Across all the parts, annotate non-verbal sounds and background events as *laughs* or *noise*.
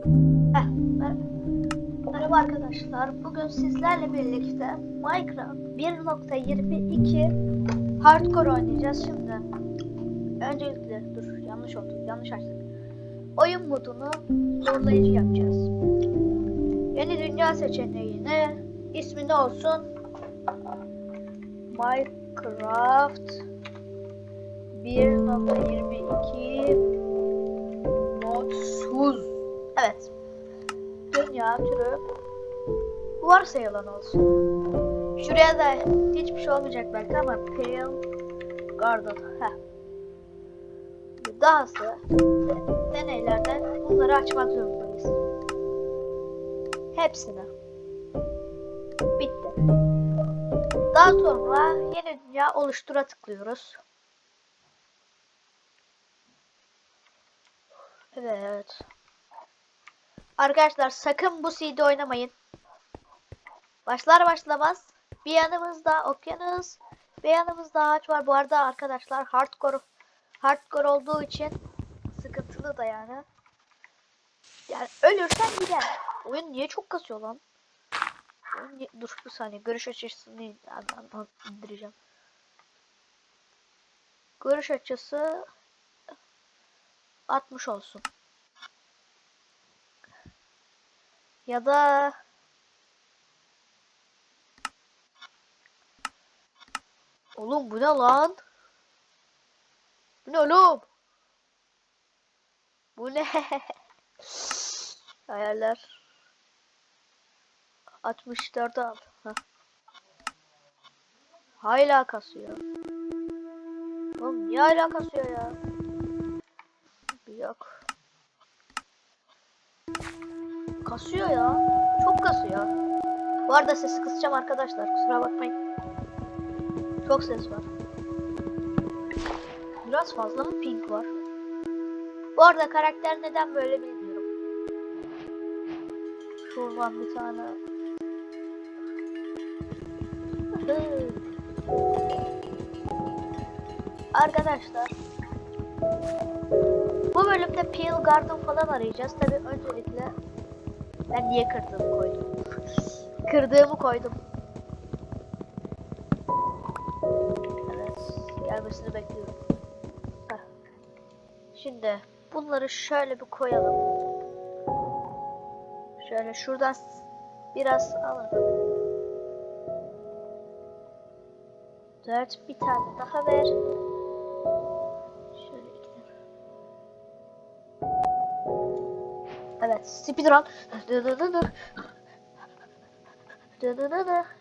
Heh, mer- Merhaba arkadaşlar. Bugün sizlerle birlikte Minecraft 1.22 Hardcore oynayacağız şimdi. Öncelikle dur yanlış oldu. Yanlış açtık. Oyun modunu zorlayıcı yapacağız. Yeni dünya seçeneğine ismi ne olsun? Minecraft 1.22 modsuz. Evet. Dünya türü varsayılan olsun. Şuraya da hiçbir şey olmayacak belki ama Pale Garden. Heh. Dahası de- deneylerde bunları açmak zorundayız. Hepsini. Bitti. Daha sonra yeni dünya oluştura tıklıyoruz. Evet. Arkadaşlar sakın bu CD oynamayın. Başlar başlamaz bir yanımızda okyanus, bir yanımızda ağaç var. Bu arada arkadaşlar hardcore hardcore olduğu için sıkıntılı da yani. Yani ölürsen gider. Oyun niye çok kasıyor lan? Niye- Dur bir saniye görüş açısını indireceğim. Görüş açısı 60 olsun. Ya da Oğlum bu ne lan? Bu ne oğlum? Bu ne? *laughs* Ayarlar. 64 al. Heh. Hala kasıyor. Oğlum niye hala kasıyor ya? Yok. Kasıyor ya. Çok kasıyor. Bu arada sesi kısacağım arkadaşlar. Kusura bakmayın. Çok ses var. Biraz fazla mı pink var? Bu arada karakter neden böyle bilmiyorum. Şuradan bir tane. Arkadaşlar. Bu bölümde Peel Garden falan arayacağız. Tabi öncelikle ben niye kırdığımı koydum. Kırdığımı koydum. Evet, gelmesini bekliyorum. Şimdi bunları şöyle bir koyalım. Şöyle şuradan biraz alalım. Dört bir tane daha ver. Evet, speedrun.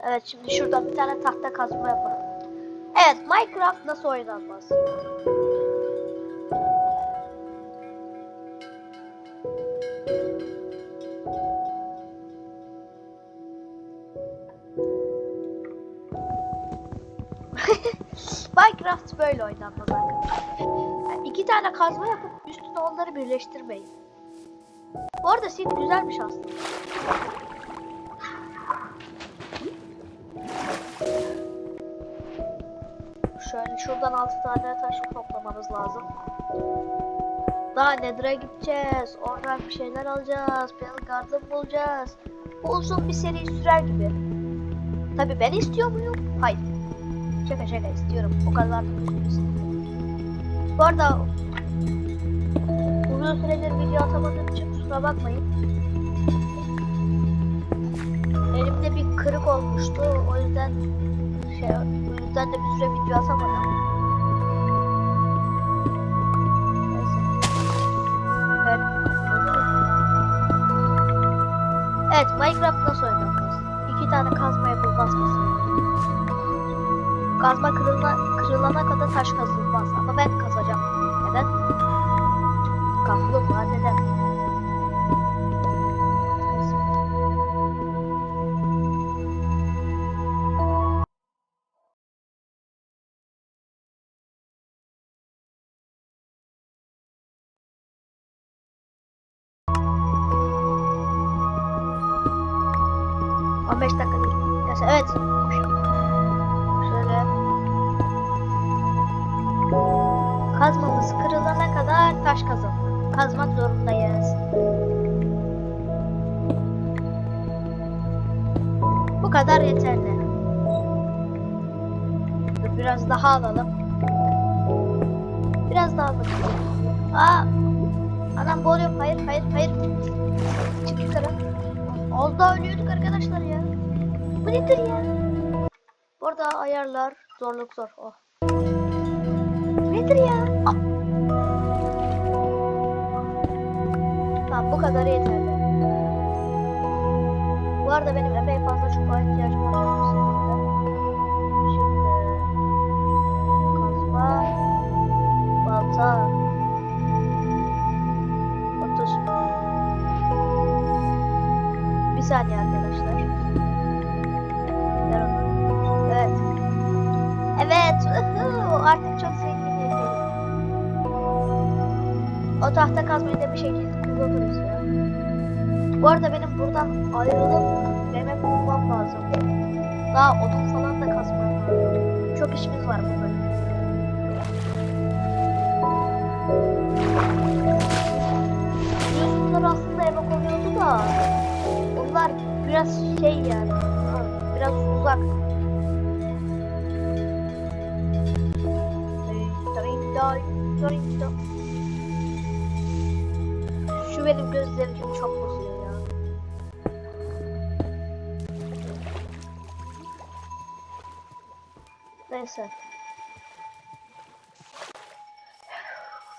Evet, şimdi şuradan bir tane tahta kazma yapalım. Evet, Minecraft nasıl oynanmaz? *laughs* Minecraft böyle oynanmaz arkadaşlar. Yani iki tane kazma yapıp üstüne onları birleştirmeyin. Bu arada seed güzelmiş aslında. Şöyle şuradan 6 tane taş toplamamız lazım. Daha Nether'a gideceğiz. Oradan bir şeyler alacağız. Pale Garden bulacağız. Bu uzun bir seri sürer gibi. Tabi ben istiyor muyum? Hayır. Şaka şaka istiyorum. O kadar da istemiyorum. Bu arada uzun süredir video atamadığım için kusura bakmayın. Elimde bir kırık olmuştu. O yüzden şey, o yüzden de bir süre video atamadım. Evet, Minecraft nasıl oynanmaz? İki tane kazma yapılmaz mısın? Kazma kırılana, kırılana kadar taş kazılmaz. Ama ben kazacağım. Neden? Kaplumbağa neden? Kafamız kırılana kadar taş kazalım. Kazmak zorundayız. Bu kadar yeterli. Biraz daha alalım. Biraz daha alalım. Aa! Anam boğuluyor. Hayır, hayır, hayır. Çık yukarı. Az daha ölüyorduk arkadaşlar ya. Bu nedir ya? Burada ayarlar zorluk zor. Oh. Nedir ya? Ah. Tamam bu kadar yeterli. Bu arada benim epey fazla çubuğa ihtiyacım. Şimdi kazma, balta, 30. Bir saniye arkadaşlar. O tahta kazmayı da bir şekilde kullanırız ya. Bu arada benim buradan ayrılıp yemek bulmam lazım. Daha odun falan da kazmam lazım. Çok işimiz var bu bölümde. Yusuflar aslında eve konuyordu da onlar biraz şey yani biraz uzak. Şu benim göz zevkimi çok bozuyor ya. Neyse.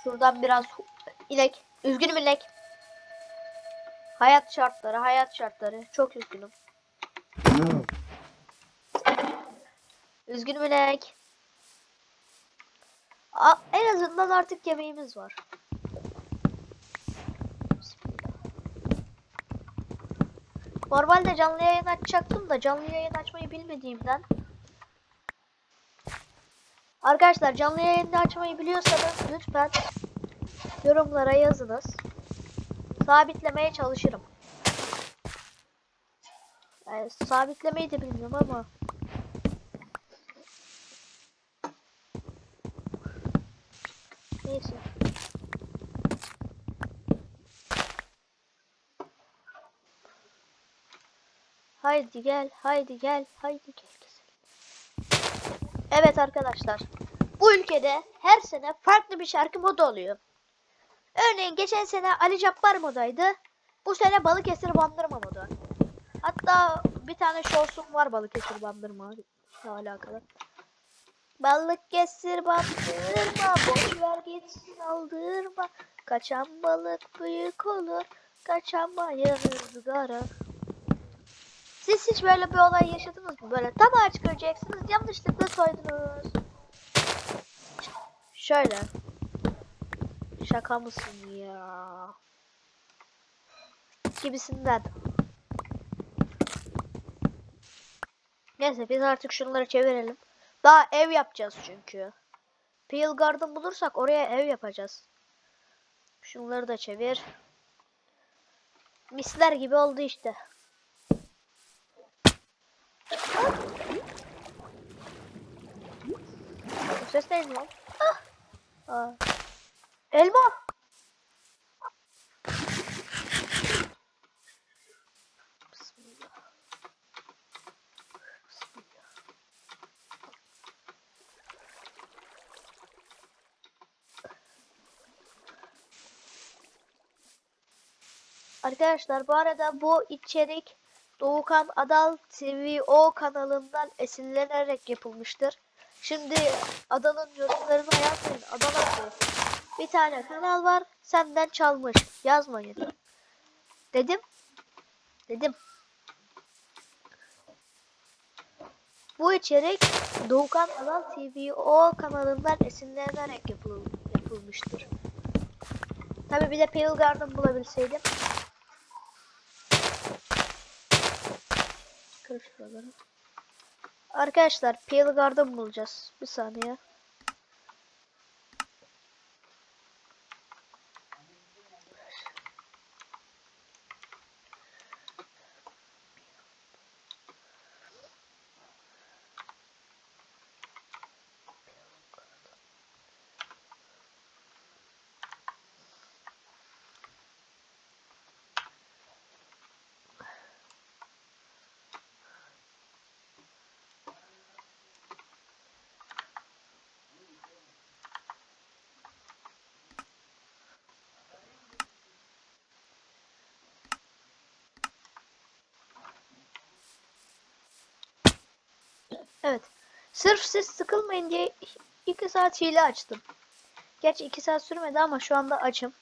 Şuradan biraz inek. Üzgünüm inek. Hayat şartları, hayat şartları. Çok üzgünüm. Üzgünüm inek. Aa, en azından artık yemeğimiz var. Normalde canlı yayın açacaktım da canlı yayın açmayı bilmediğimden. Arkadaşlar canlı yayında açmayı biliyorsanız lütfen yorumlara yazınız. Sabitlemeye çalışırım. Yani sabitlemeyi de bilmiyorum ama Neyse. Haydi gel, haydi gel, haydi gel. Evet arkadaşlar. Bu ülkede her sene farklı bir şarkı modu oluyor. Örneğin geçen sene Ali Cabbar modaydı. Bu sene Balıkesir Bandırma modu. Hatta bir tane şorsum var Balıkesir Bandırma ile alakalı. Balık kesir bandırma, boş ver gitsin aldırma. Kaçan balık büyük olur, kaçamayın ızgara. Siz hiç böyle bir olay yaşadınız mı? Böyle tam ağaç göreceksiniz, yanlışlıkla soydunuz. Şöyle. Şaka mısın ya? Gibisinden. Neyse biz artık şunları çevirelim. Daha ev yapacağız çünkü. Peel Garden bulursak oraya ev yapacağız. Şunları da çevir. Misler gibi oldu işte. Bu ses neydi lan? Ah! Aa. Elma! Arkadaşlar bu arada bu içerik Doğukan Adal TVO kanalından esinlenerek yapılmıştır. Şimdi Adal'ın yorumlarını yazmayın. Adal abi, bir tane kanal var senden çalmış. Yazmayın. Dedim. Dedim. Bu içerik Doğukan Adal TVO kanalından esinlenerek yapıl yapılmıştır. Tabi bir de Pale Garden bulabilseydim. Arkadaşlar Pale Garden bulacağız. Bir saniye. Evet. Sırf siz sıkılmayın diye 2 saat hile açtım. Gerçi 2 saat sürmedi ama şu anda açım.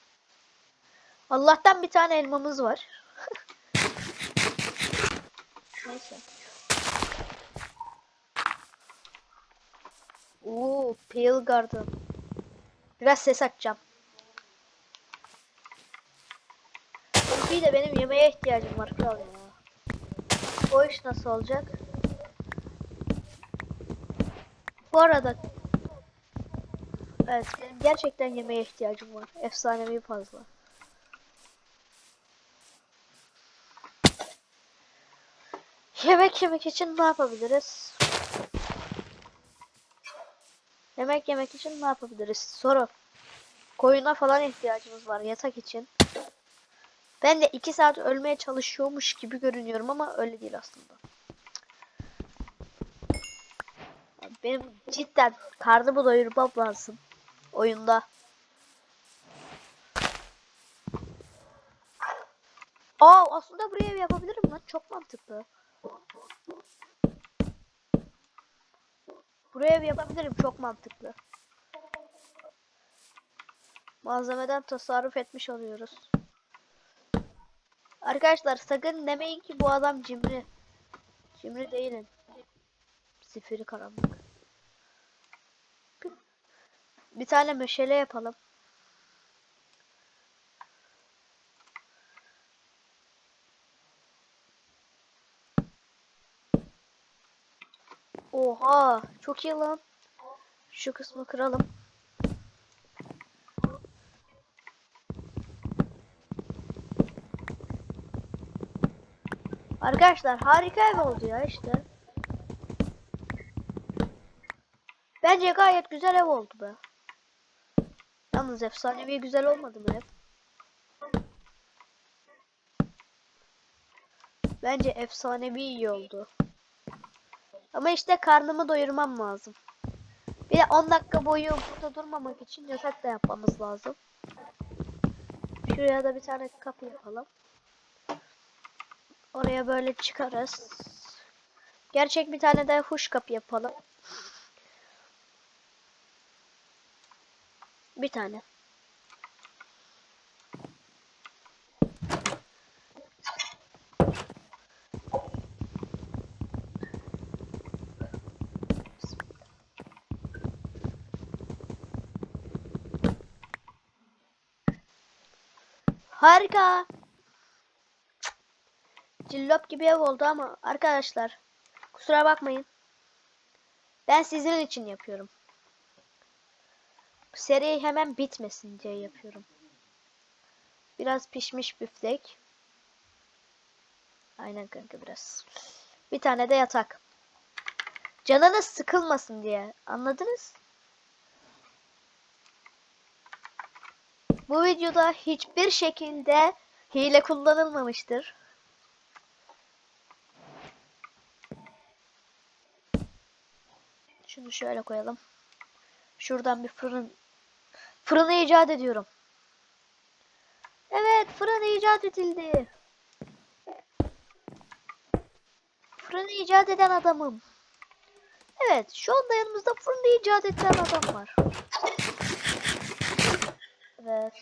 Allah'tan bir tane elmamız var. *laughs* Neyse. Oo, Pale Garden. Biraz ses açacağım. Bir de benim yemeğe ihtiyacım var kral ya. O iş nasıl olacak? Bu arada Evet benim gerçekten yemeğe ihtiyacım var. Efsanevi fazla. Yemek yemek için ne yapabiliriz? Yemek yemek için ne yapabiliriz? Soru. Koyuna falan ihtiyacımız var yatak için. Ben de 2 saat ölmeye çalışıyormuş gibi görünüyorum ama öyle değil aslında. Benim cidden karnımı doyurmam lazım. Oyunda. Aa aslında buraya ev yapabilirim lan. Çok mantıklı. Buraya ev yapabilirim. Çok mantıklı. Malzemeden tasarruf etmiş oluyoruz. Arkadaşlar sakın demeyin ki bu adam cimri. Cimri değilim. Zifiri karanlık. Bir tane meşale yapalım. Oha, çok iyi lan. Şu kısmı kıralım. Arkadaşlar harika ev oldu ya işte. Bence gayet güzel ev oldu be. Yalnız efsanevi güzel olmadı mı ev? Bence efsanevi iyi oldu. Ama işte karnımı doyurmam lazım. Bir de 10 dakika boyu burada durmamak için yatak da yapmamız lazım. Şuraya da bir tane kapı yapalım. Oraya böyle çıkarız. Gerçek bir tane de huş kapı yapalım. Bir tane. Harika. Cillop gibi ev oldu ama arkadaşlar kusura bakmayın. Ben sizin için yapıyorum. Seri hemen bitmesin diye yapıyorum. Biraz pişmiş büftek. Aynen kanka biraz. Bir tane de yatak. Canınız sıkılmasın diye. Anladınız? Bu videoda hiçbir şekilde hile kullanılmamıştır. Şunu şöyle koyalım. Şuradan bir fırın fırını icat ediyorum. Evet, fırın icat edildi. Fırını icat eden adamım. Evet, şu anda yanımızda fırını icat eden adam var. Evet.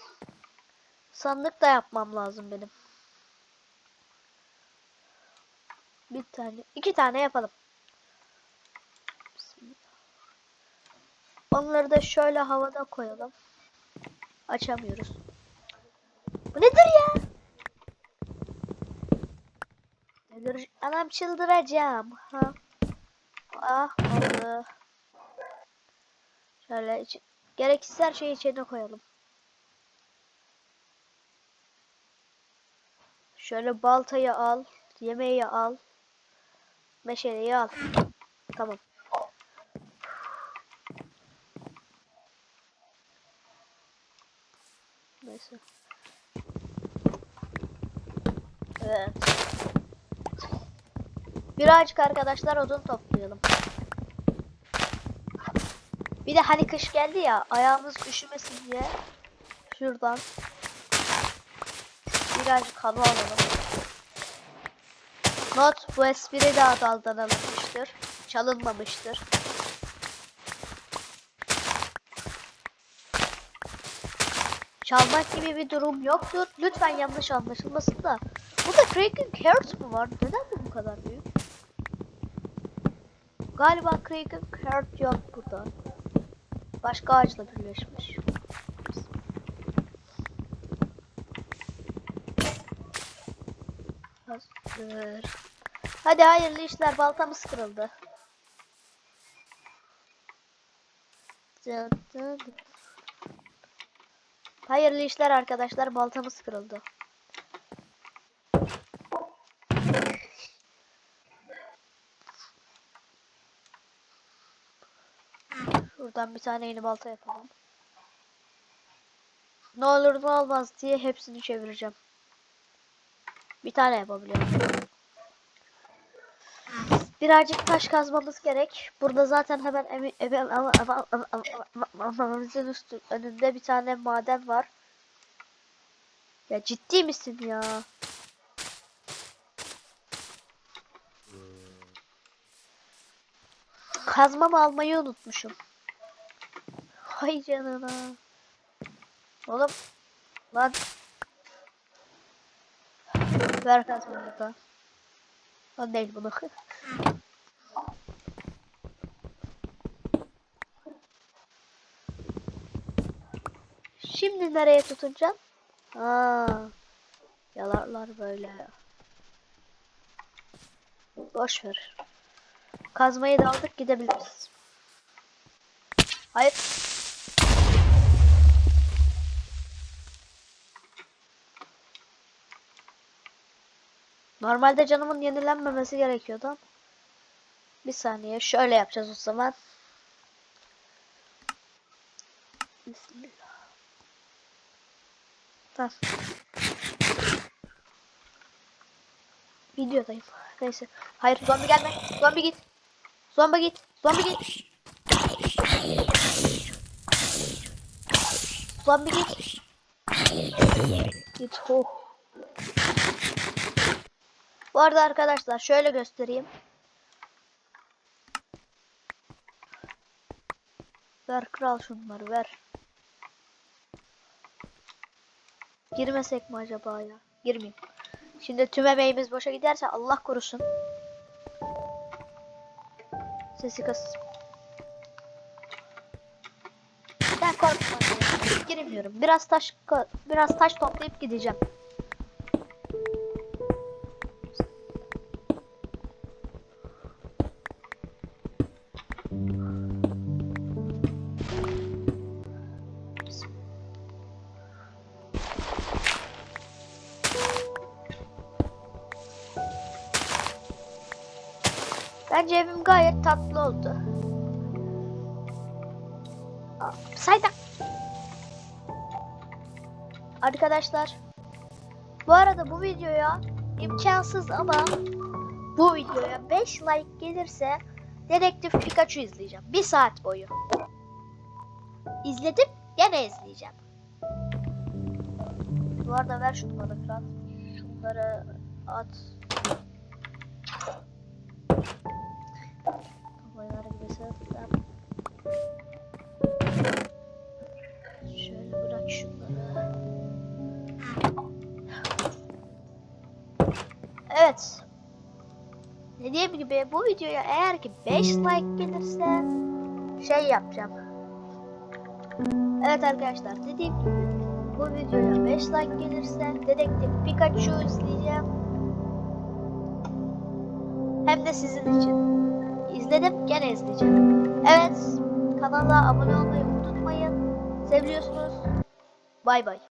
Sandık da yapmam lazım benim. Bir tane, iki tane yapalım. Onları da şöyle havada koyalım. Açamıyoruz. Bu nedir ya? Nedir? Anam çıldıracağım. Ha. Ah oldu. Şöyle iç gereksiz her şeyi içine koyalım. Şöyle baltayı al, yemeği al, meşaleyi al. Tamam. Neyse. Evet. Birazcık arkadaşlar odun toplayalım. Bir de hani kış geldi ya ayağımız üşümesin diye şuradan birazcık hava alalım. Not bu espri de adaldan alınmıştır. çalınmamıştır. Çalmak gibi bir durum yoktur. Lütfen yanlış anlaşılmasın da. Burada Kraken Carrot mu var? Neden bu bu kadar büyük? Galiba Kraken Carrot yok burada. Başka ağaçla birleşmiş. Hazır. Hadi hayırlı işler. Baltamız kırıldı. Dın. Hayırlı işler arkadaşlar. Baltamız kırıldı. Şuradan bir tane yeni balta yapalım. Ne olur ne olmaz diye hepsini çevireceğim. Bir tane yapabiliyorum. Birazcık taş kazmamız gerek. Burada zaten hemen evi, evi, evimizin üstü önünde bir tane maden var. Ya ciddi misin ya? Kazmamı almayı unutmuşum. Hay canına. Oğlum. Lan. Ver kazmamı da. Lan değil bunu. Şimdi nereye tutunacağım? Aa, yalarlar böyle. Boş ver. Kazmayı da aldık gidebiliriz. Hayır. Normalde canımın yenilenmemesi gerekiyordu. Bir saniye şöyle yapacağız o zaman. Bismillah. Tamam. Videodayım. Neyse. Hayır zombi gelme. Zombi git. Zombi git. Zombi git. Zombi git. Git. Oh. Bu arada arkadaşlar şöyle göstereyim. Ver kral şunları ver. Girmesek mi acaba ya? Girmeyeyim. Şimdi tüm emeğimiz boşa giderse Allah korusun. Sesi kız. Ben korkma. ya. Girmiyorum. Biraz taş biraz taş toplayıp gideceğim. Bence evim gayet tatlı oldu. Sayda. Arkadaşlar. Bu arada bu videoya imkansız ama bu videoya 5 like gelirse Dedektif Pikachu izleyeceğim. Bir saat boyu. İzledim gene izleyeceğim. Bu arada ver şunları kral. Şunları at. Sırtlar. Şöyle bırak şunları. Evet. Dediğim gibi bu videoya eğer ki 5 like gelirse şey yapacağım. Evet arkadaşlar dediğim gibi bu videoya 5 like gelirse Dedektif Pikachu izleyeceğim. Hem de sizin için. İzledim gene izleyeceğim. Evet kanala abone olmayı unutmayın. Seviyorsunuz. Bay bay.